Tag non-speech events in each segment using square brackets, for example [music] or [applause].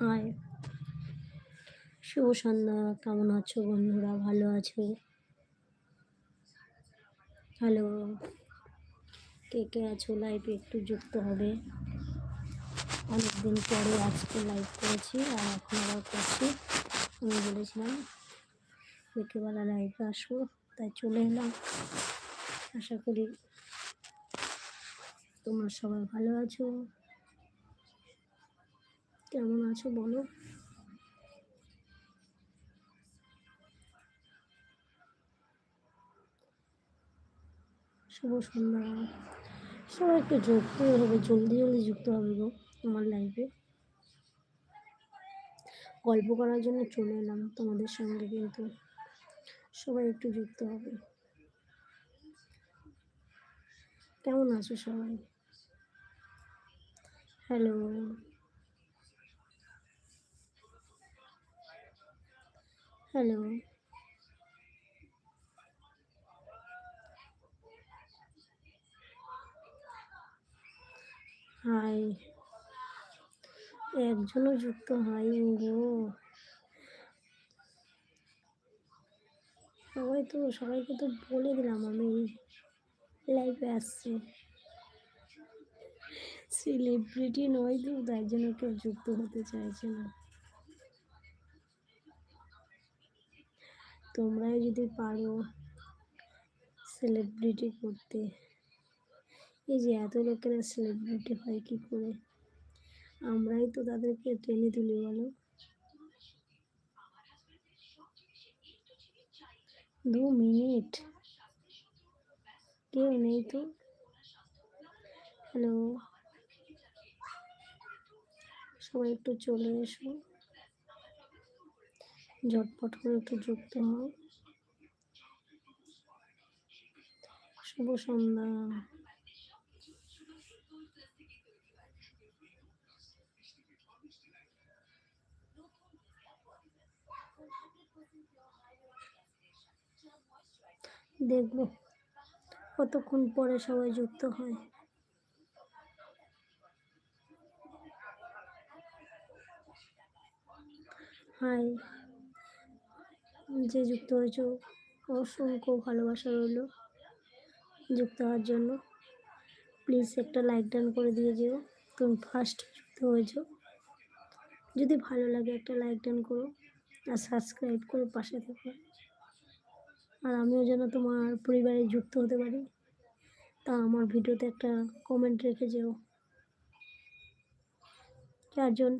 High. শুভ সন্ধ্যা, কেমন আছো বন্ধুরা? ভালো আছো? হ্যালো। কে কে আছো? লাইভে একটু যুক্ত হবে। অনেকদিন পরে আজকে লাইভ করেছি, আর এখন আবার করছি। আমি বলেছিলাম, বিকেলবেলা লাইভে আসব, তাই চলে এলাম। আশা করি তোমরা সবাই ভালো আছো। কেমন আছো বলো? শুভ সন্ধ্যা। সবাই একটু যুক্ত হবে, জলদি জলদি যুক্ত হবে গো আমার লাইফে গল্প করার জন্য চলে এলাম তোমাদের সঙ্গে কিন্তু। সবাই একটু যুক্ত হবে। কেমন আছো সবাই? Hello hello. হাই। একজনও যুক্ত হয়নি গো। সবাই তো, সবাইকে তো বলে দিলাম আমি লাইভে আসছি। সেলিব্রিটি নয় তো, তাই জন্য কেউ যুক্ত হতে চাইছে না। তোমরাই যদি পারো সেলিব্রিটি করতে। এই যে এত লোকেরা সেলিব্রিটি হয় কি করে? আমরাই তো তাদেরকে টেনে তুলি, বলো। দু মিনিট। কেউ নেই তো? হ্যালো সবাই একটু চলে এসো। ঝটপট করে একটু যুক্ত হও। শুভ সন্ধ্যা। দেখব কতক্ষণ পরে সবাই যুক্ত হয়। হাই। যে যুক্ত হয়েছো, অসংখ্য ভালোবাসা রইল যুক্ত হওয়ার জন্য। প্লিজ একটা লাইক ডান করে দিয়ে যেও। তুমি ফার্স্ট যুক্ত হয়েছো। যদি ভালো লাগে একটা লাইক ডান করো আর সাবস্ক্রাইব করে পাশে থেকো। আর আমিও যেন তোমার পরিবারে যুক্ত হতে পারি, তা আমার ভিডিওতে একটা কমেন্ট রেখে যেও। চারজন,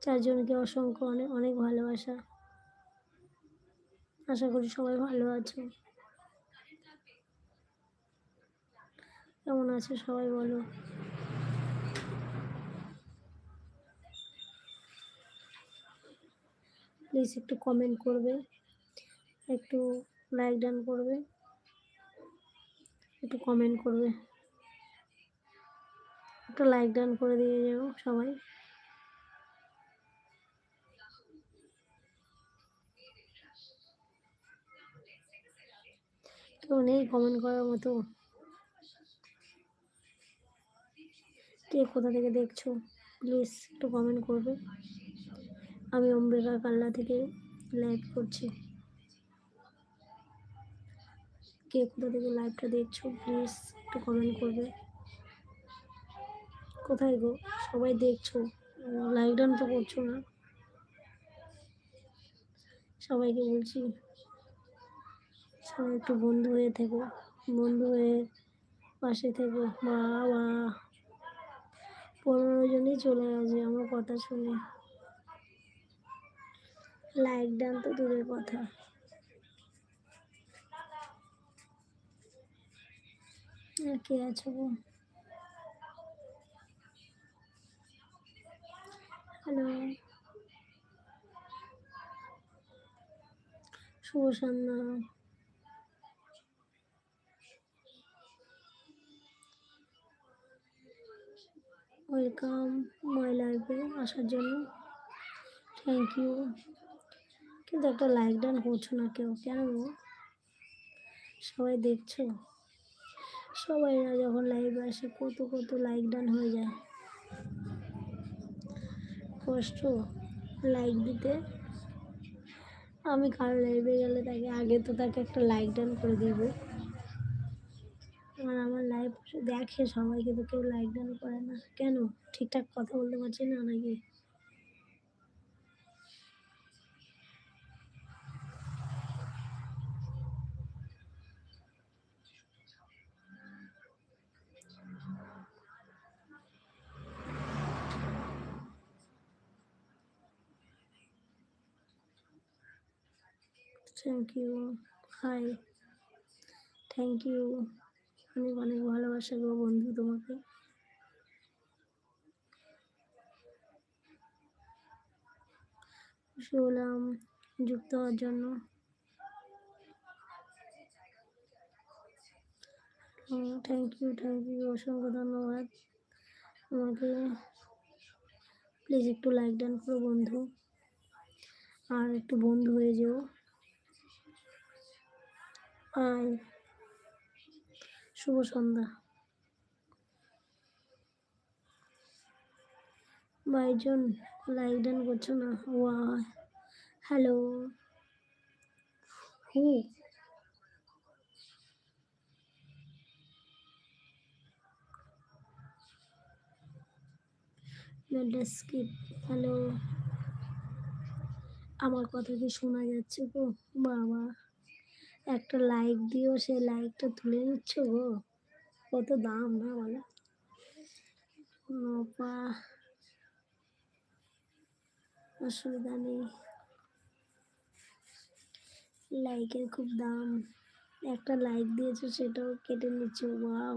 চারজনকে অসংখ্য অনেক অনেক ভালোবাসা। আশা করি সবাই ভালো আছো। কেমন আছে সবাই বলো। প্লিজ একটু কমেন্ট করবে, একটু লাইক ডান করবে, একটু কমেন্ট করবে। একটু লাইক ডান করে দিয়ে যাও সবাই। কেউ নেই কমেন্ট করার মতো। কে কোথা থেকে দেখছ? প্লিজ একটু কমেন্ট করবে। আমি অম্বিকা কাল্লা থেকে লাইভ করছি। কে কোথা থেকে লাইভটা দেখছ? প্লিজ একটু কমেন্ট করবে। কোথায় গো? সবাই দেখছ। লাইক ডান তো করছ না। সবাইকে বলছি। সবাই একটু বন্ধু হয়ে থেকো, বন্ধু হয়ে পাশে থেকো। বাবা পনেরো জনই চলে গেছে আমার কথা শুনে। লাইক ডান তো দূরের কথা। কে আছো গো? Hello Shubho Sandhya. Welcome my লাইফে আসার জন্য। থ্যাংক ইউ কিন্তু একটা লাইক ডান করছ না কেউ, কেন সবাই দেখছ? সবাই যখন লাইভে আসে, কত কত লাইক ডান হয়ে যায়। কষ্ট লাইক দিতে। আমি কারও লাইভে গেলে তাকে, আগে তো তাকে একটা লাইক ডান করে দিব। আর আমার লাইভ দেখে সবাই, কিন্তু কেউ লাইক ডান করে না। কেন? ঠিকঠাক কথা বলতে পারছি না নাকি? Thank you hi thank you অনেক অনেক ভালোবাসা গো বন্ধু তোমাকে। খুশি হলাম যুক্ত হওয়ার জন্য। থ্যাংক ইউ থ্যাংক ইউ অসংখ্য ধন্যবাদ। আমাকে প্লিজ একটু লাইক ডান করো বন্ধু। আর একটু বন্ধু হয়ে যেও। আয় শুভ সন্ধ্যা। বাইজন লাইক ডান করছ না? ওয়া হ্যালো। হু। স্কিপ হ্যালো আমার কথা কি শোনা যাচ্ছে গো? বাবা। একটা লাইক দিও সে লাইকটা তুলে নিচ্ছ গো। কত দাম না বলো? অসুবিধা নেই। লাইকের খুব দাম। একটা লাইক দিয়েছ, সেটাও কেটে নিচ্ছ বাও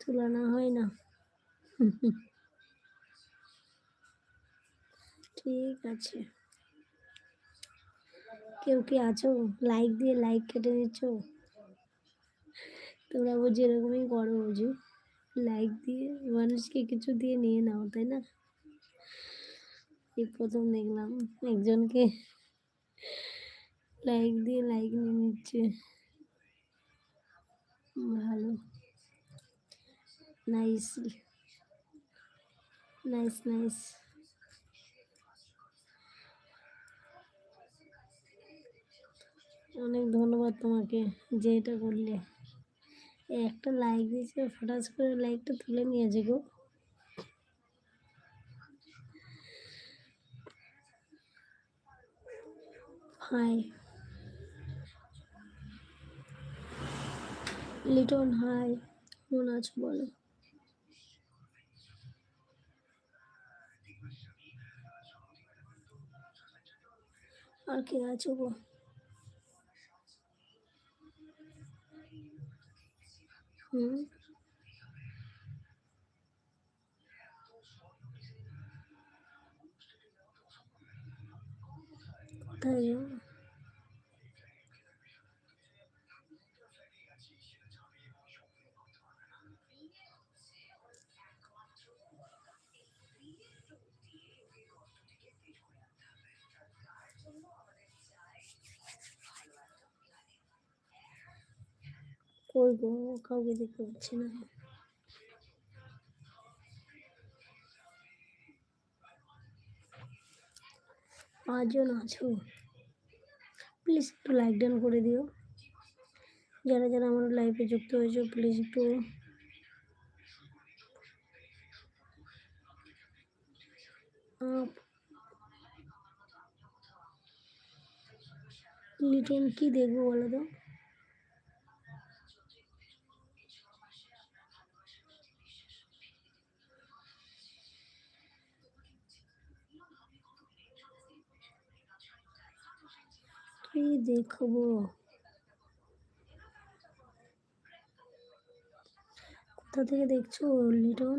তুলনা হয় না। [laughs] ঠিক আছে। কেউ কি আছো লাইক দিয়ে লাইক কেটে নিচ্ছ তোমরা বুঝি এরকমই করো বুঝি লাইক দিয়ে মানুষকে কিছু দিয়ে নিয়ে নাও তাই না এই প্রথম দেখলাম একজনকে লাইক দিয়ে লাইক নিয়ে নিচ্ছে ভালো নাইস নাইস নাইস অনেক ধন্যবাদ তোমাকে যে এটা করলে। একটা লাইক দিয়েছে ফটাস করে লাইকটা তুলে নিয়েছে গো। হাই লিটন হাই কেমন আছো বলো? আর কে আছো গো? হুম কোথায় গো? কই গো কাউকে দেখতে পাচ্ছি না। পাঁচজন আছো। প্লিজ একটু লাইক ডান করে দিও। যারা যারা আমার লাইফে যুক্ত হয়েছে, প্লিজ একটু লিটন কি দেখব বলো তো? কি দেখব। কোথা থেকে দেখছ লিটন?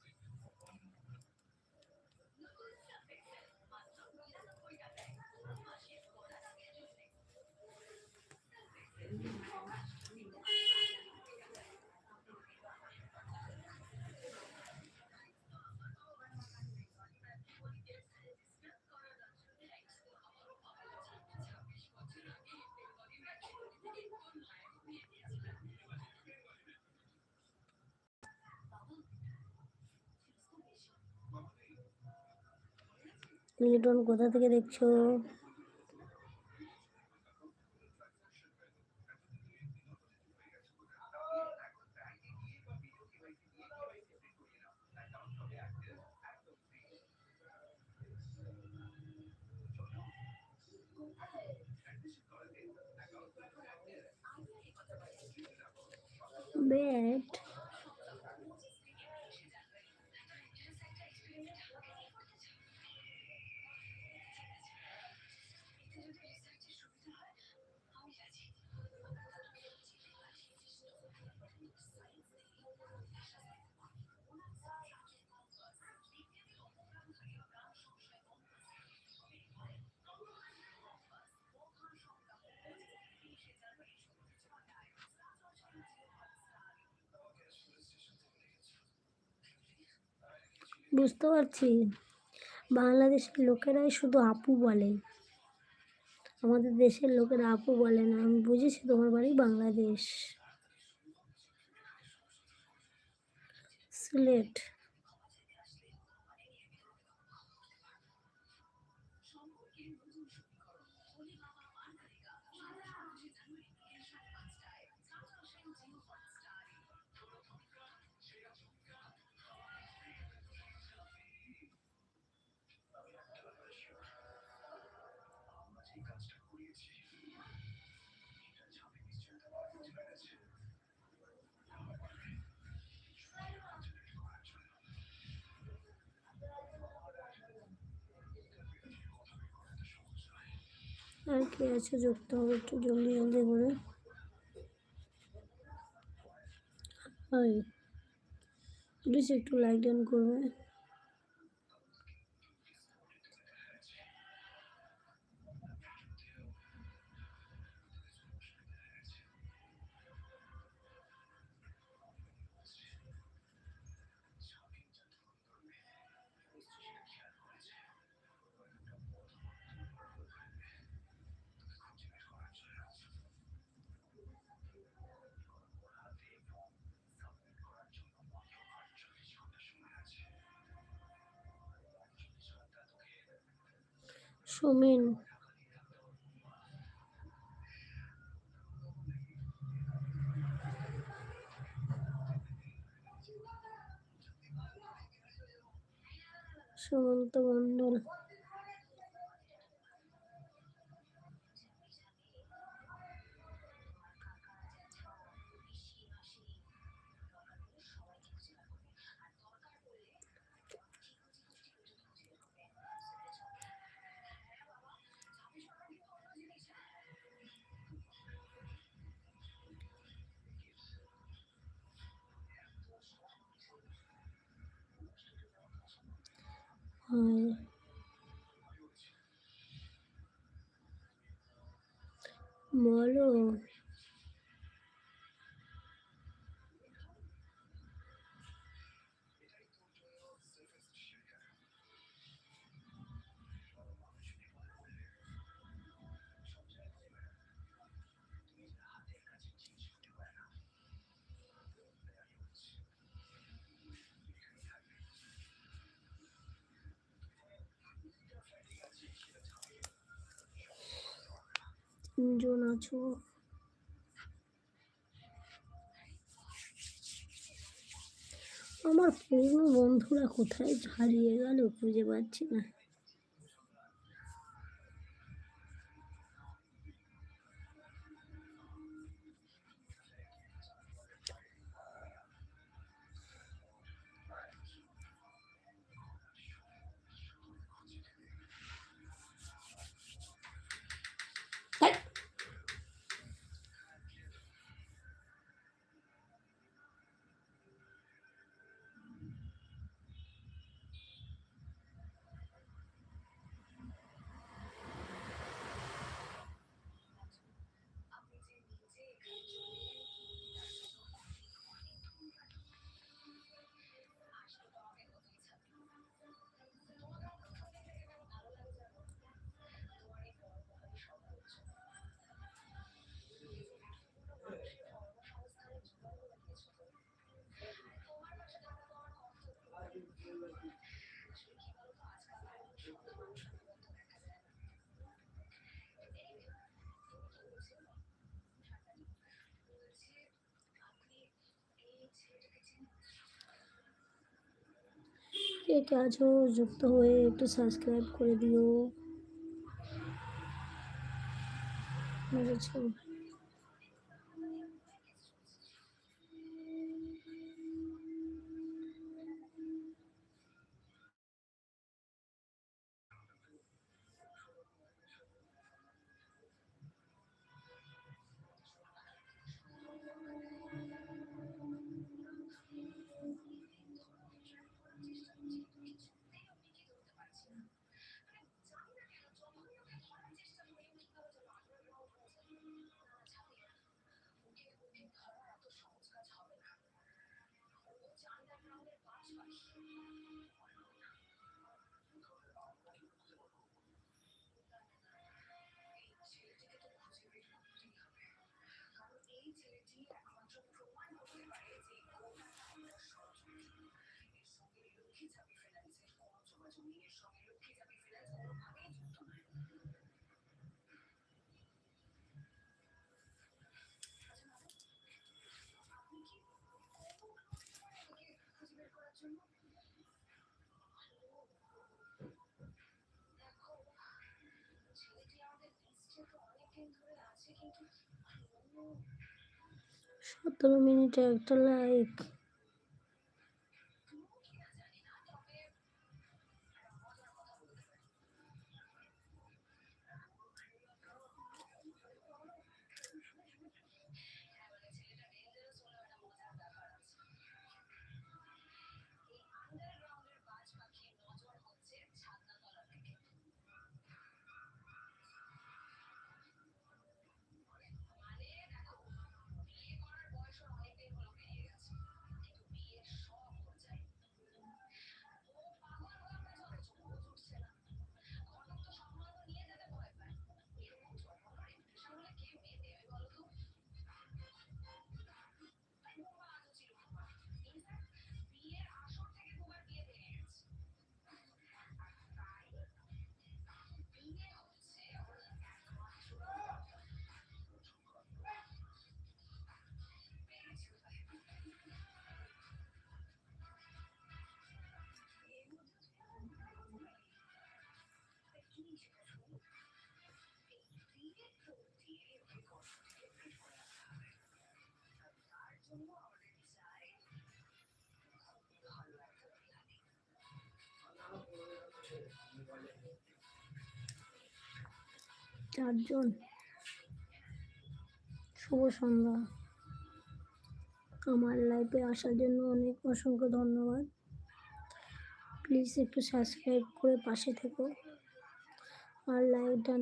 লিটন কোথা থেকে দেখছ? ব্যাট বুঝতে পারছি? বাংলাদেশের লোকেরাই শুধু আপু বলে। আমাদের দেশের লোকেরা আপু বলে না। আমি বুঝেছি তোমার বাড়ি বাংলাদেশ। সিলেট। আর কি আছে যুক্ত হবে একটু জলদি জলদি করে। প্লিজ একটু লাইক ডান করবে। সুমিন। সুমন্ত মণ্ডল। হাই বলো তিনজন আছো। আমার পুরনো বন্ধুরা কোথায় হারিয়ে গেল খুঁজে পাচ্ছি না। কে কে আছো যুক্ত হয়ে একটু সাবস্ক্রাইব করে দিও বুঝেছ সতেরো মিনিটে একটা লাইক চারজন। শুভ সন্ধ্যা। আমার লাইফে আসার জন্য অনেক অসংখ্য ধন্যবাদ। প্লিজ একটু সাবস্ক্রাইব করে পাশে থেকো। আর লাইভটা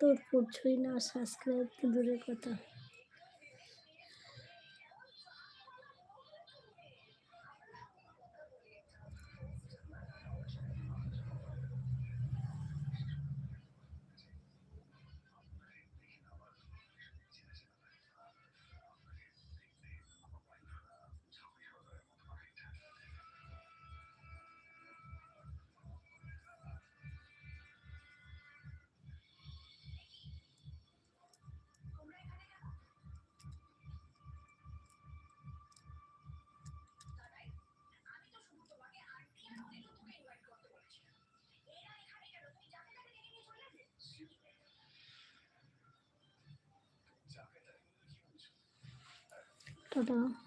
তো করছোই না সাবস্ক্রাইব তো দূরের কথা। 好的。